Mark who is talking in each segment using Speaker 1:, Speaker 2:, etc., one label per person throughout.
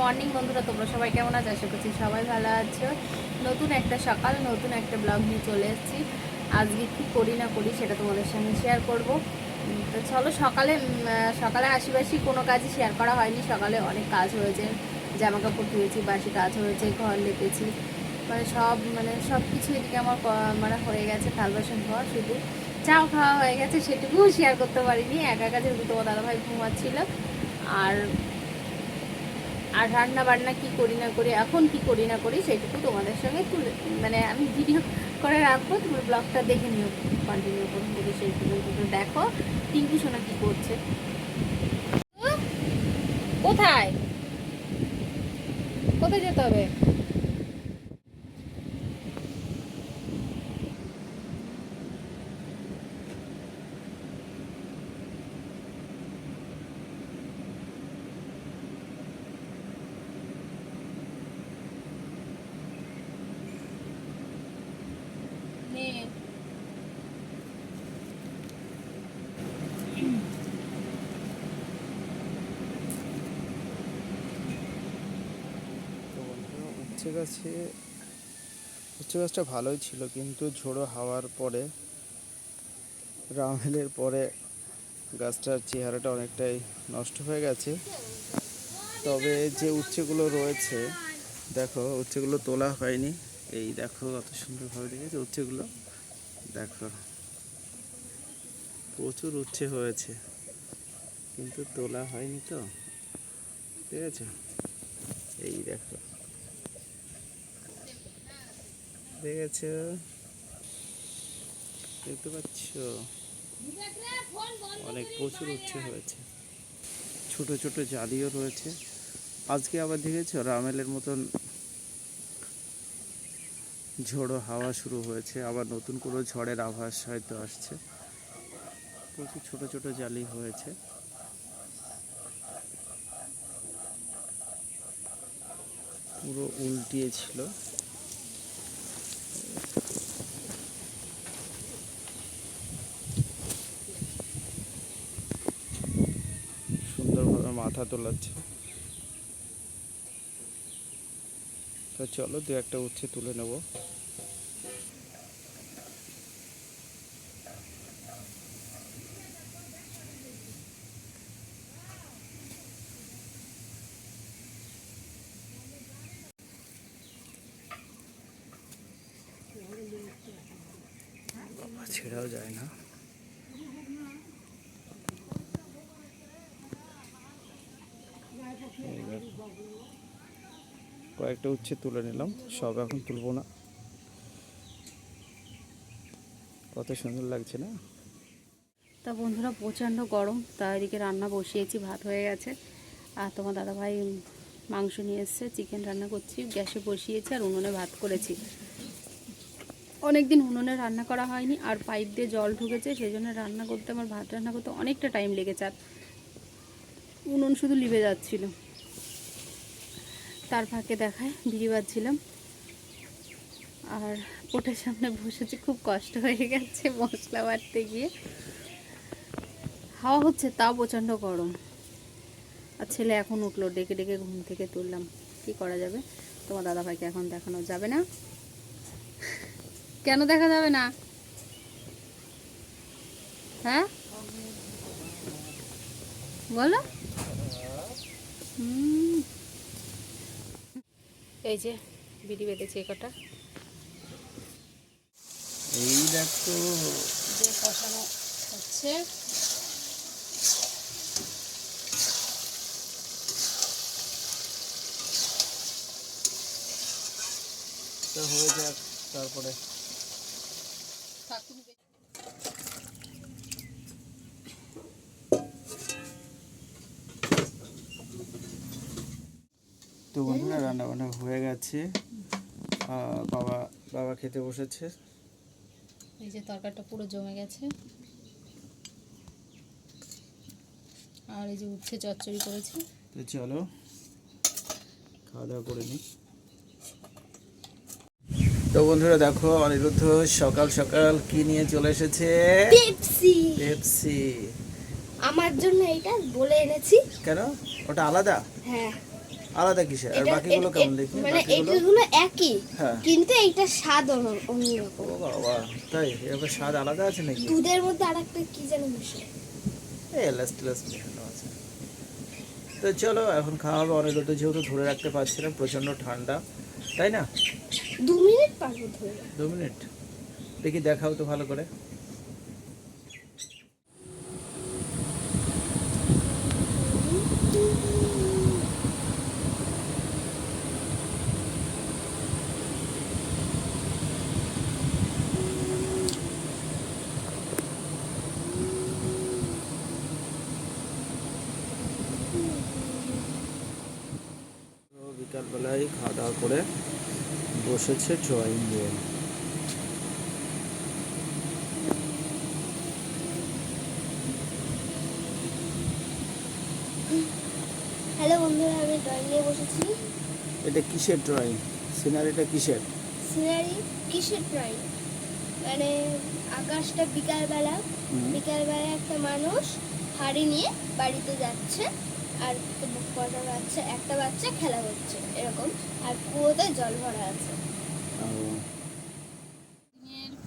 Speaker 1: Morning বন্ধুরা, তোমরা সবাই কেমন আছো? আশা করছি সবাই ভালো আছো। নতুন একটা সকাল, নতুন একটা ব্লগ নিয়ে চলে এসেছি। আজকে কি করি না করি সেটা তোমাদের সঙ্গে শেয়ার করব। তো চলো সকালে সকালে আশিবাসি কোনো কাজই শেয়ার করা হয়নি। সকালে অনেক কাজ হয়েছে জামা কাপড় ধুয়েছি, বাসি কাজ হয়েছে, ঘর লেপেছি। মানে সব মানে সব কিছু এদিকে আমার মানে হয়ে গেছে, থাল বাসন ঘর শুধু। চাও খাওয়া হয়ে গেছে, সেটুকুও শেয়ার করতে পারিনি। একা যেহেতু তোমার দাদাভাই ঘুমাচ্ছিল। আর আর রান্না বান্না কি করি না করি, এখন কি করি না করি সেটুকু তোমাদের সঙ্গে তুলে মানে আমি ভিডিও করে রাখব তুমি ব্লগটা দেখে নিও কন্টিনিউ করুন সেইটুকু একটু দেখো, টিঙ্কু সোনা কি করছে? কোথায় যেতে হবে নে
Speaker 2: তো বন্ধুরা উচ্ছে গাছে উচ্ছে গাছটা ভালোই ছিল, কিন্তু ঝোড়ো হাওয়ার পরে, রামেলের পরে গাছটার চেহারাটা অনেকটাই নষ্ট হয়ে গেছে। তবে যে উচ্ছেগুলো রয়েছে, দেখো, উচ্ছেগুলো তোলা হয়নি। এই দেখো, কত সুন্দরভাবে দেখেছ উচ্ছেগুলো? দেখো, প্রচুর উচ্ছে হয়েছে, কিন্তু তোলা হয়নি তো। ঠিক আছে? এই দেখো। দেখেছ? দেখতে পাচ্ছ? অনেক প্রচুর উচ্ছে হয়েছে। ছোট ছোট জালিও রয়েছে। আজকে আবার দেখেছ? রামেলের মতন ঝোড়ো হাওয়া শুরু হয়েছে। আবার নতুন করে ঝড়ের আভাস হয়তো আসছে। প্রচুর ছোট ছোট জালি হয়েছে। পুরো উল্টিয়ে ছিল সুন্দরভাবে মাথা তোলাচ্ছে তো চলো দু একটা উচ্ছে তুলে নেব। ছেড়াও যায় না। কয়েকটা উচ্ছে তুলে নিলাম, সব এখন তুলবো না। কত সুন্দর লাগছে না?
Speaker 1: তা বন্ধুরা, প্রচণ্ড গরম তা এদিকে রান্না বসিয়েছি, ভাত হয়ে গেছে। আর তোমার দাদাভাই মাংস নিয়ে এসছে, চিকেন রান্না করছি, গ্যাসে বসিয়েছি আর উনুনে ভাত করেছি। অনেক দিন উনুনে রান্না করা হয়নি, আর পাইপ দিয়ে জল ঢুকেছে সেই জন্য রান্না করতে, আমার ভাত রান্না করতে অনেকটা টাইম লেগেছে, আর উনুন শুধু লিভে যাচ্ছিল। তার ফাঁকে দেখায়, বিড়ি বাজছিলাম আর ওটার সামনে বসেছি, খুব কষ্ট হয়ে গেছে মশলা বাটতে গিয়ে। হাওয়া হচ্ছে, তাও প্রচণ্ড গরম। আর ছেলে এখন উঠল, ডেকে ডেকে ঘুম থেকে তুললাম। কি করা যাবে? তোমার দাদা ভাইকে এখন দেখানো যাবে না। কেন দেখা যাবে না? হ্যাঁ? বলো। হুম। এই যে বিড়ি বেঁধেছে কটা।
Speaker 2: এই দেখো।
Speaker 1: যে কষানো হচ্ছে।
Speaker 2: হয়ে যাক তারপরে। তো বন্ধুরা রান্না বান্না হয়ে গেছে। বাবা বাবা খেতে বসেছে।
Speaker 1: এই যে তরকারিটা পুরো জমে গেছে। আর এই যে উচ্ছে চচ্চড়ি করেছি।
Speaker 2: তো চলো খাওয়া দাওয়া করে নিই। তো বন্ধুরা দেখো অনিরুদ্ধ সকাল সকাল কি নিয়ে চলে এসেছে?
Speaker 3: পেপসি।
Speaker 2: পেপসি।
Speaker 3: আমার জন্য এটা বলে এনেছি।
Speaker 2: কেন? ওটা আলাদা?
Speaker 3: হ্যাঁ।
Speaker 2: আলাদা কিসের? আর বাকিগুলো কেমন দেখি
Speaker 3: মানে এগুলো একই
Speaker 2: হ্যাঁ।
Speaker 3: কিন্তু এইটা স্বাদ অন্যরকম
Speaker 2: বাবা তাই? এবার স্বাদ আলাদা আছে নাকি?
Speaker 3: দুধের মধ্যে আর একটা কি যেন মিশে
Speaker 2: এই এলাচ টেলাচ মেশানো আছে। তো চলো এখন খাওয়া হবে অনেক তো যেহেতু ধরে রাখতে পারছি না প্রচণ্ড ঠান্ডা। তাই না?
Speaker 3: দু মিনিট পারব ধরে
Speaker 2: দু মিনিট। দেখি দেখাও তো ভালো করে তো বিকালবেলায় খাওয়া দাওয়া করে বসেছে ড্রয়িং রুম
Speaker 3: হ্যালো বন্ধুরা আমি ড্রয়িং নিয়ে বসেছি।
Speaker 2: এটা কিসের ড্রয়িং সিনারিটা কিসের?
Speaker 3: সিনারি কিসের ড্রয়িং মানে আকাশটা বিকালবেলা। বিকালবেলা একটা মানুষ হাড়ি নিয়ে বাড়িতে যাচ্ছে। আর কটা বাচ্চা, একটা বাচ্চা খেলা করছে, এরকম। আর কুয়োতে জল ভরা আছে।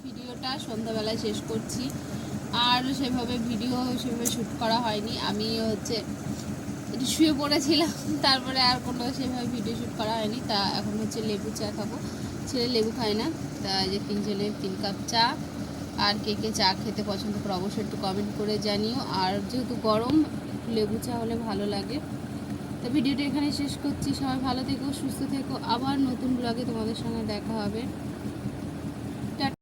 Speaker 1: ভিডিওটা সন্ধ্যাবেলায় শেষ করছি। আর সেভাবে ভিডিও সেভাবে শ্যুট করা হয়নি। আমি হচ্ছে একটু শুয়ে পড়েছিলাম, তারপরে আর কোনো সেভাবে ভিডিও শ্যুট করা হয়নি। তা এখন হচ্ছে লেবু চা খাব। ছেলে লেবু খায় না। তা যে তিনজনে তিন কাপ চা আর কে কে চা খেতে পছন্দ করে অবশ্যই একটু কমেন্ট করে জানিও। আর যেহেতু গরম লেবু চা হলে ভালো লাগে। তো ভিডিওটা এখানে শেষ করছি। সবাই ভালো থেকো, সুস্থ থেকো। আবার নতুন ব্লগে তোমাদের সঙ্গে দেখা হবে।